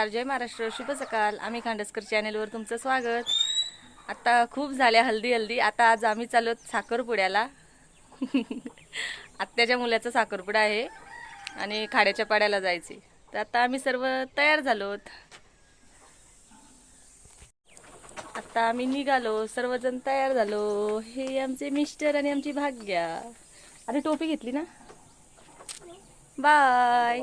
नमस्कार जय महाराष्ट्र शुभ सकाळ. आम्ही खांडसकर चॅनेलवर तुमचं स्वागत. आता खूप झाल्या हल्दी हल्दी. आता आज आम्ही चाललो साखरपुड्याला. आत्याच्या मुलाचा साखरपुडा आहे आणि खाड्याच्या पाड्याला जायचे. तर आता आम्ही सर्व तयार झालोत. आता आम्ही निघालो सर्वजण तयार झालो. हे आमचे मिस्टर आणि आमची भाग्या. अरे टोपी घेतली ना? बाय.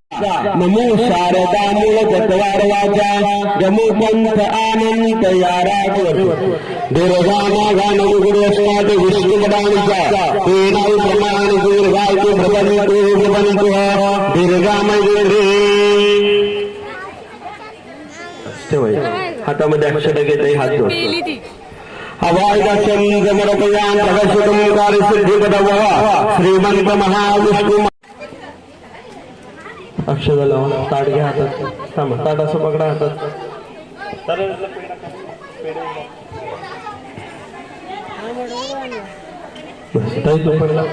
नमो शारदा मूलतत्वारवाचा जमु पंथ आनंद यारावर दुर्गाना गानमु गुरुस्माद विष्णुपदानुचा तेनौ प्रमाण दुर्गायतु भवन्तु भवन्तु दुर्गामय अक्षर घेते हात जोड महाविष्णु अक्षर लावा ताट घ्या हातात. थांबा ताट असं पकडा हातात. बस, ताई तो पडला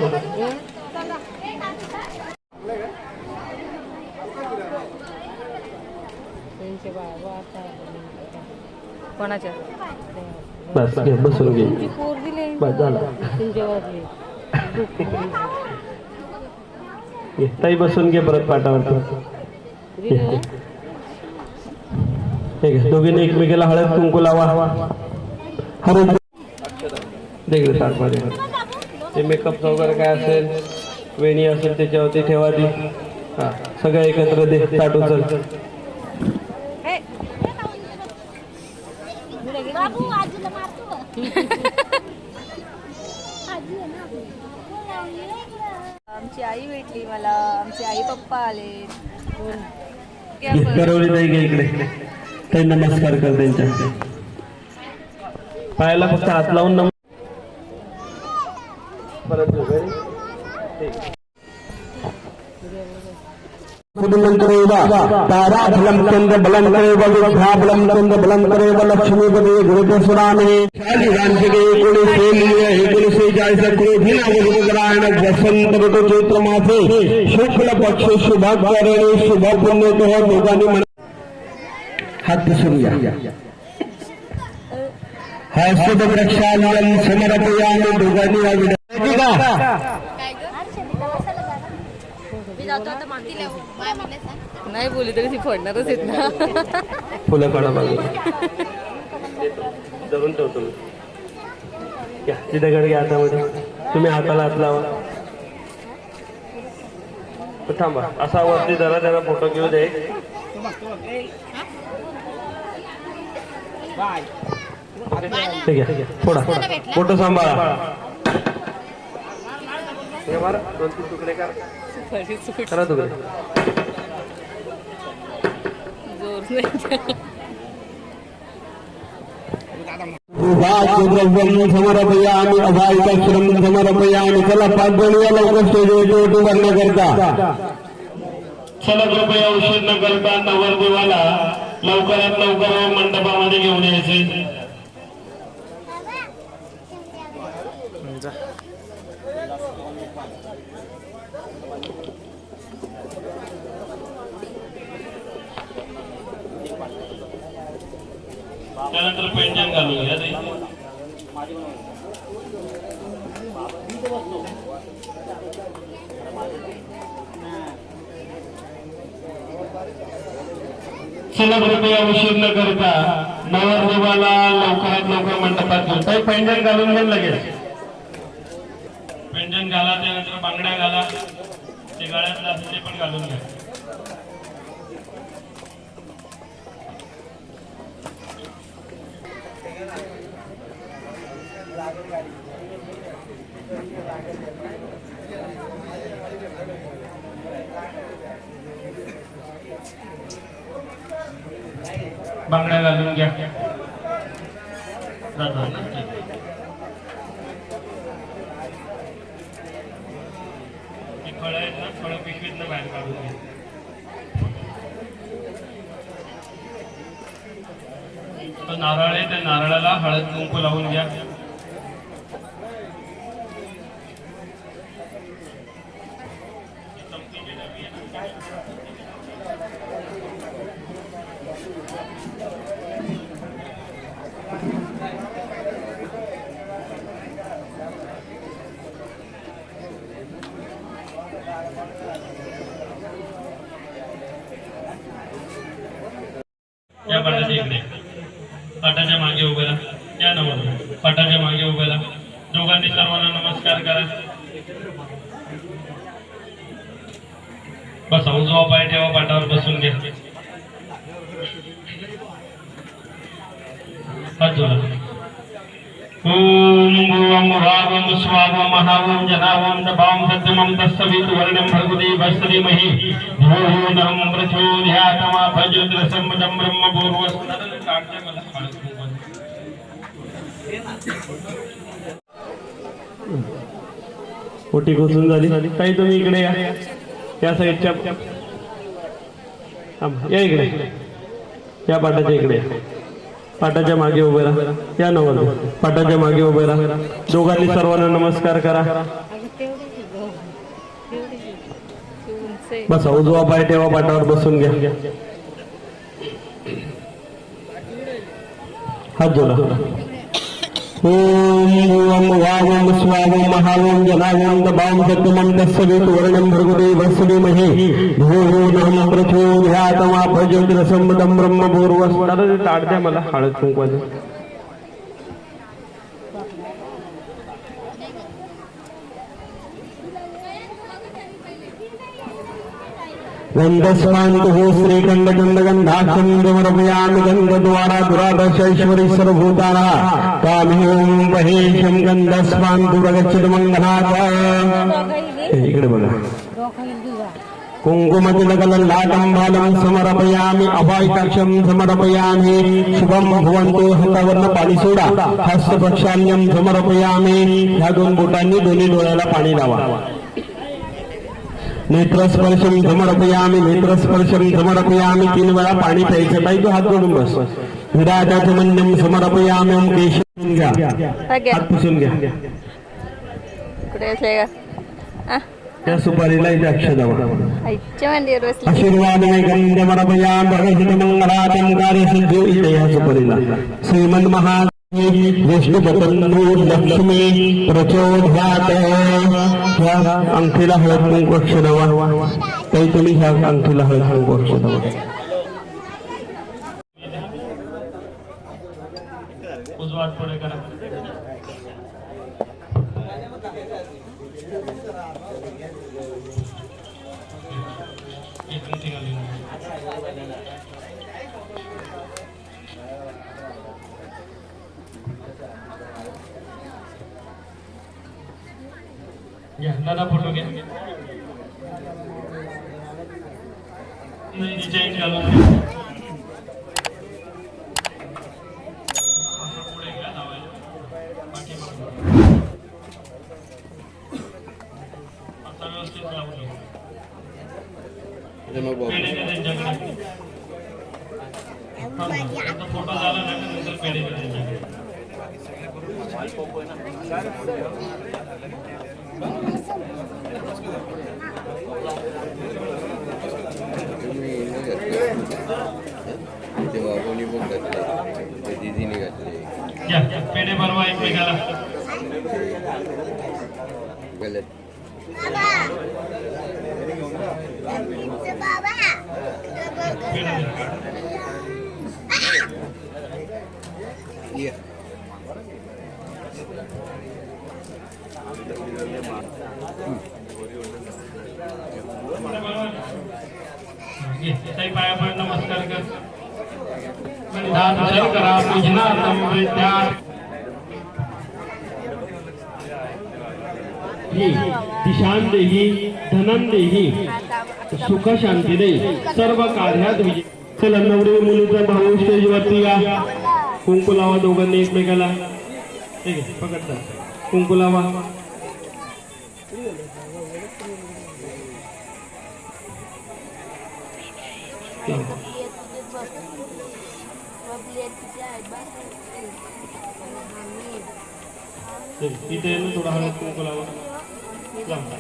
कोणाच्या? बस घे बसून घे. बस झाला. ताई बसून घे परत पाठावरती ठीक आहे दोघींनी एकमेकीला हळद कुंकू लावा. हळद. देखील ताटमध्ये ते मेकअपचं वगैरे काय असेल वेणी असेल त्याच्यावरती ठेवा ती. हा सगळं एकत्र दे ताट उचल बाबू आजीला मारतो का? आजी आहे ना आपली. कोण लावली रे इकडं? आमची आई भेटली मला आमचे आई पप्पा आले. इकडे नमस्कार कर त्यांच्या. पायाला फक्त हात लावून नम चंद्र चंद्र करेव लक्ष्मीपदे गुरुपसुरामे शालिरांशके एकोणीसशे एकोणीसशे चाळीस क्रोधीना वसुंधरायण वसंत ऋतू चैत्र मासे शुक्ल पक्ष शुभाकरणे शुभ पुण्यतः दोघांनी म्हणा हात सूर्या हस्तद प्रक्षालनं समर्पयामि दोघांनी या विनंती का आता. नाही बोलली तरी ती फोडणारच आहेत ना. फुलं काढा बाजूला जवळून ठेवतो मी. घ्या ती दगड घ्या हातामध्ये तुम्ही हाताला हात लावा. थांबा असा वरती जरा जरा फोटो घेऊ दे. ठीक आहे थोडा फोटो सांभाळा. हे मारा, दोन तीन तुकडे करा. करा तुकडे. जोर नाही द्रव्यम समर्पयामि अभायिकश्रम समर्पयामि चला पाच जण या लवकर स्टेजवर उभं करता. चला कृपया उशीर न करता नवरदेवाला लवकरात लवकर मंडपामध्ये घेऊन यायचे. त्यानंतर पेंटिंग घालून घ्या ते. चला कृपया उशीर न करता नवरदेवाला लवकरात लवकर मंडपात घेऊन. काही पैंजण घालून घेऊन लगेच. पैंजण घाला त्यानंतर बांगड्या घाला. ते गळ्यातलं असेल ते पण घालून घ्या. bằng này là đường dây rồi rồi Kolej, kolej, kolej, kolej, kolej, kolej, kolej, kolej, kolej, kolej, kolej, तो नारळ आहे त्या नारळाला हळद कुंकू लावून घ्या. या इकडे. पाटाच्या मागे उभे राहा. या नंबर पाटाच्या मागे उभे राहा. दोघांनी सर्वांना नमस्कार करा. बसा उजवा पाय ठेवा पाटावर बसून घ्या. हात जोडा. ओम भुवं भावं स्वावं महावं जनावं दभावं सत्यमं तस्सवितुर्वण्यं भर्गुदे वस्त्रीमहि धियो यो नहं प्रचोदयात् मा भजोद्रसं ब्रह्म पूर्वस्मरणं काढते मला हळद कुंकू. मोठी घुसून झाली. काही तुम्ही इकडे या. या साईडच्या. या इकडे. या पाटाच्या इकडे. पाटाच्या मागे उभे राहा. या नवल. पाटाच्या मागे उभे राहा. दोघांनी सर्वांना नमस्कार करा. बसा उजवा पाय ठेवा पाटावर बसून घ्या. हात जोडा. ओम भुवं वावं स्वावं महावं जनावं दभावं सत्यमं तस्य वितुर्वण्यं भर्गुदे वस्त्रीमहि धियो यो नहं प्रचोदयात् मा भजोद्रसं ब्रह्म मला हळद कुंकवाचं गन्धस्वान्तुः श्रीखण्डचण्डगन्धाक्षं समर्पयामि गन्धद्वारा दुरादशैश्वरी महेशम काम्यों महेशं मंगनाथ इकडे बघा कुङ्कुमतिलकललाटं बालं समर्पयामि अभायकाक्षं समर्पयामि। शुभं भवन्तो हातावरनं पाणी सोडा हस्तपक्षान्यं समर्पयामि। ह्या दोन बोटांनी दोन्ही डोळ्याला पाणी लावा नेत्रस्पर्शम समर्पयामी नेत्रस्पर्शम समर्पयामी तीन वेळा पाणी प्यायचं ताई तू हात जोडून बस. विराजाचं मंडम समर्पयामी केशव घ्या. हात पुसून घ्या. त्या सुपारीला इथे गंध भगवत मंगलातम कार्य सिद्धी इथे सुपारीला. श्रीमंत लक्ष्मी प्रचोदयात. ह्या अंगठीला हळद कुंकू अक्षरावा काही तुम्ही ह्या अंगठीला हळद कुंकू अक्षर उजवा हात पुढे करा एक अंगठी घालून घ्या. घ्या दादा फोटो घ्या नाही चेंज घालून घ्या. पुढे घ्या लावायला. पाठीमागून. आता व्यवस्थित लावून घ्या. पेढे द्या त्यांच्याकडे. हा, आता फोटो झाला ना नंतर पेढे. ते बाबूनी पण घातले ते दिदीने घातले पेढे बनवा. एकमेकाला गलत पेढे द्या. घे, ताई पाया नमस्कार कर दान करा दिशान देही धनन देही सुख शांती दे सर्व कार्यात विजय. चला नवरी मुलीचा भाऊ स्टेजवरती या. कुंकू लावा दोघांनी एकमेकाला. ठीक आहे पकडता. कुंकू लावा. इथे आहे थोडा हळद कुंकू लावा लावा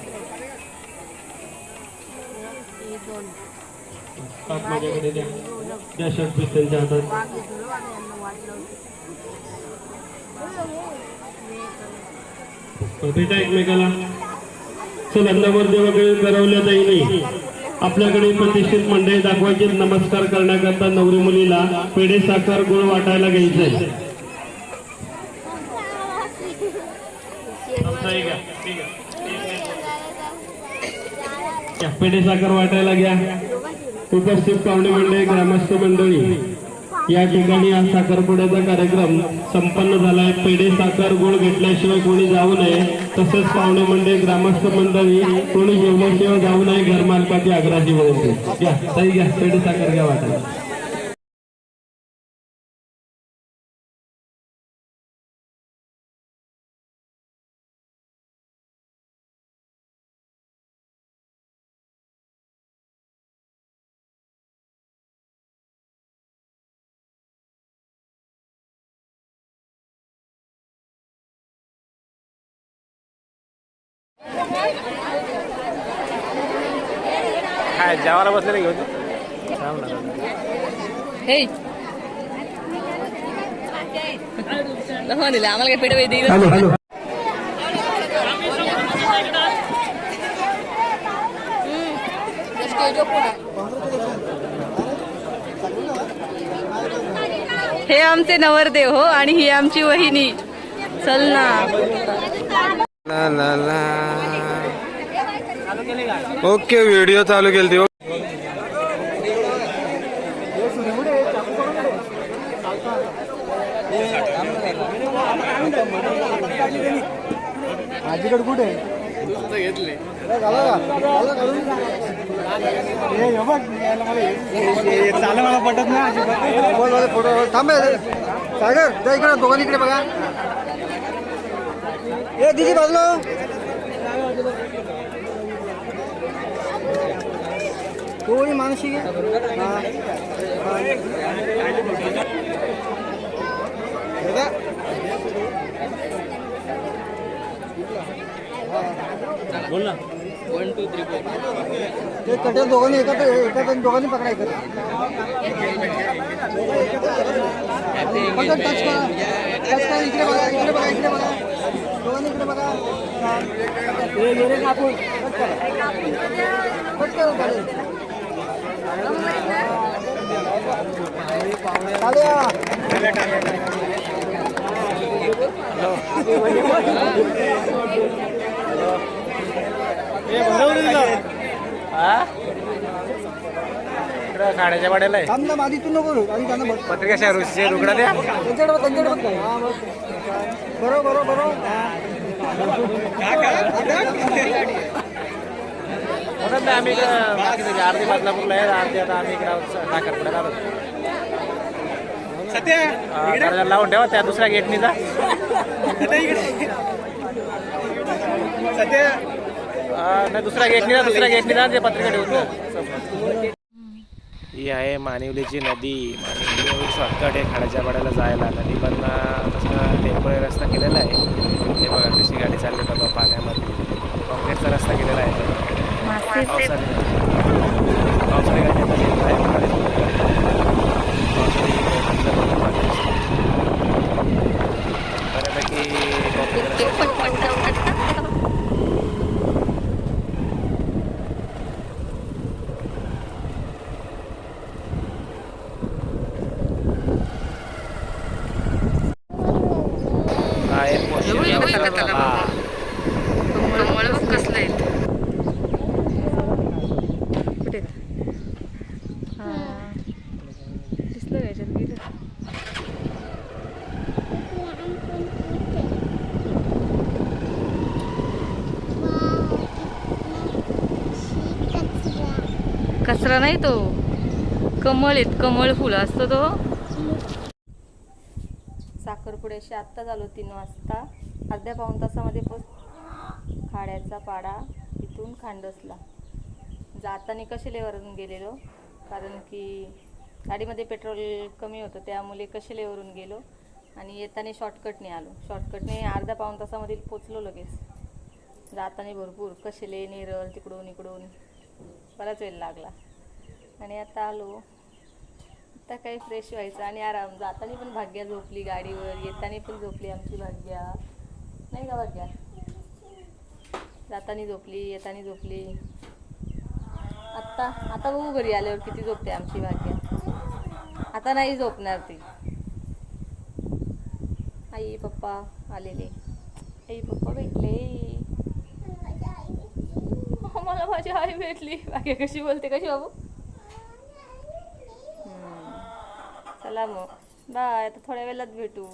माझ्याकडे द्या. द्या शर्ट पीस त्यांच्या हातात भेटा एकमेकाला. चला नवरदेव वगैरे करवल्या जाईल नाही. आपल्याकडे प्रतिष्ठित मंडळी दाखवायचे नमस्कार करण्याकरता नवरी मुलीला पेढे साखर गुळ वाटायला घ्यायचंय पेढे साखर वाटायला घ्या. उपस्थित पाहुणे मंडळी ग्रामस्थ मंडळी. या ठिकाणी हा साखरपुड्याचा कार्यक्रम संपन्न झालाय. पेढे साखर गोळ घेतल्याशिवाय कोणी जाऊ नये. तसंच पाहुणे मंडळी ग्रामस्थ मंडळी कोणी जेवल्याशिवाय जाऊ नये. घरमालकाची आग्रहाची विनंती घ्या ताई घ्या पेढे साखर घ्या वाटायला. काय जेवायला बसलेले घेऊन दिलं आम्हाला काय दिलं हॅलो. हे आमचे नवरदेव हो आणि ही आमची वहिनी. चल ना. ला ला ला ओके व्हिडिओ चालू केली ती माझीकडे कुठे चालू मला पटत नाही फोटो थांबे सागर त्या इकडे दोघांनी इकडे बघा ए दिदी बाजलो. कोणी मानसिक बोल ना वन टू थ्री फोर ते कटेल दोघांनी एका एकत्र दोघांनी पकडायचं टच करा. टच करा इकडे बघा इकडे बघा इकडे बघा. खाण्याच्या वाड्याला आहे. थांब ना आधी तू नको आधी त्यांना बघ पत्रिका शहर रुकडा द्या त्यांच्याकडे बघ त्यांच्याकडे बघ. बघ. बरोबर बरोबर बरोबर. म्हणून आम्ही इकडं? आरती बदलापूरला आहे आरती आता आम्ही इकडं? साखरपुड्यात आलो लावून ठेवा त्या दुसऱ्या गेटनी जा सध्या नाही दुसऱ्या गेटनी जा दुसऱ्या गेटनी जा ते पत्रिका ठेवतो. ही आहे मानिवलीची नदी. मानिवली शॉर्टकट आहे खाड्याच्या पाड्याला जायला. नदीमधनं तसं टेम्पोरी रस्ता केलेला आहे. हे बघा कशी गाडी चालली बघा पाण्यामध्ये. कॉन्क्रीटचा रस्ता केलेला आहे पावसाने पावसाने गाडी आता येत आहे पावसाळी नंतर पाणी असतं. बऱ्यापैकी concrete रस्ता हा एक मोठी हा कमळ बघ कसलं आहे कुठे हा. दिसलं याच्यात गेलं? कचरा नाही तो. कमळ आहेत कमळ फुल असतो तो. साखरपुडे अशी आत्ता झालो तीन वाजता. अर्ध्या पाऊण तासामध्ये पोच खाड्याचा पाडा इथून खांडसला. जाताना कशेलेवरून गेलेलो? कारण की गाडीमध्ये पेट्रोल कमी होतं त्यामुळे कशेलेवरून गेलो आणि येताना शॉर्टकटने आलो. शॉर्टकटने अर्धा पाऊण तासामध्ये पोचलो लगेच. जाताना भरपूर कशेले नेरळ तिकडून इकडून बराच वेळ लागला. आणि आता आलो. आता काही फ्रेश व्हायचं आणि आराम. जाताना पण भाग्या झोपली गाडीवर येताना पण झोपली आमची भाग्या. नाही का भाग्या? जाताना झोपली येताना झोपली. आत्ता आता बघू घरी आल्यावर किती झोपते आमची भाग्या. आता नाही झोपणार ती. आई पप्पा आलेले. आई पप्पा भेटले. मला माझी आई भेटली. बाकी कशी बोलते कशी बाबू? हम्म. चला मग. बाय आता थोड्या वेळात भेटू.